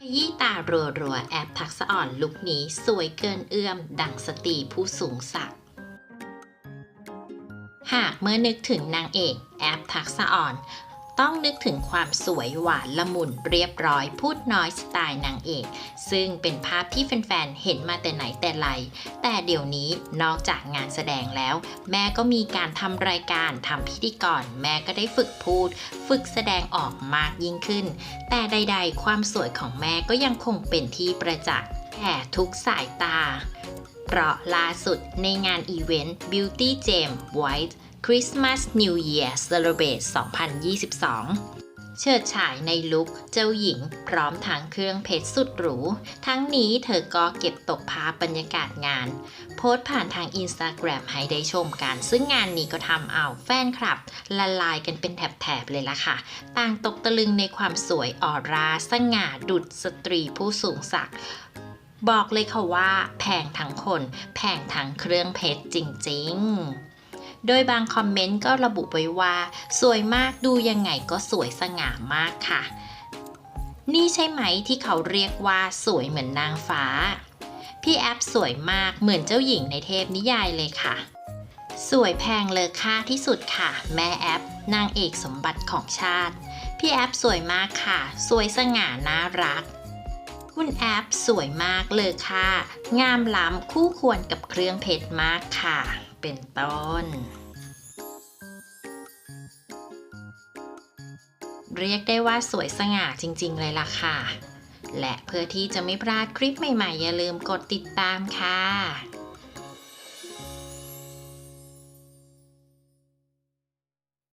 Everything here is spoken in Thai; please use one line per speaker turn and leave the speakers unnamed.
ขยี้ตารัวๆ แอบทักษะอ่อนลุคนี้สวยเกินเอื้อม ดังสตรีผู้สูงศักดิ์หากเมื่อนึกถึงนางเอก แอบทักษะอ่อน ต้องนึกถึงความสวยหวานละมุนเรียบร้อยพูดน้อยสไตล์นางเอก ซึ่งเป็นภาพที่แฟนๆ เห็นมาแต่ไหนแต่ไร แต่เดี๋ยวนี้นอกจากงานแสดงแล้ว แม่ก็มีการทำรายการทำพิธีกร แม่ก็ได้ฝึกพูด ฝึกแสดงออกมากยิ่งขึ้น แต่ใดๆ ความสวยของแม่ก็ยังคงเป็นที่ประจักษ์แก่ทุกสายตา เพราะล่าสุดในงานอีเวนต์ Beauty Gem White Christmas New Year Celebrate 2022เฉิดฉายในลุคเจ้าหญิงพร้อมทั้งเครื่องเพชรสุดหรู ทั้งนี้เธอก็เก็บตกภาพบรรยากาศงาน โพสต์ผ่านทางอินสตาแกรมให้ได้ชมกัน ซึ่งงานนี้ก็ทำเอาแฟนคลับ ละลายกันเป็นแถบๆเลยล่ะค่ะ ต่างตกตะลึงในความสวยออร่าสง่าดุดสตรีผู้สูงศักดิ์บอกเลยค่ะว่าแพงทั้งคน แพงทั้งเครื่องเพชรจริง ๆ โดยบางคอมเมนต์ก็ระบุไว้ว่า สวยมากดูยังไงก็สวยสง่ามากค่ะ นี่ใช่ไหมที่เขาเรียกว่าสวยเหมือนนางฟ้า พี่แอปสวยมากเหมือนเจ้าหญิงในเทพนิยายเลยค่ะ สวยแพงเลอค่าที่สุดค่ะ แม่แอป นางเอกสมบัติของชาติ พี่แอปสวยมากค่ะ สวยสง่าน่ารักคุณแอปสวยมากเลยค่ะ งามล้ำคู่ควรกับเครื่องเพชรมากค่ะ เป็นต้น เรียกได้ว่าสวยสง่าจริง ๆ เลยล่ะค่ะ และเพื่อที่จะไม่พลาดคลิปใหม่ ๆ อย่าลืมกดติดตามค่ะ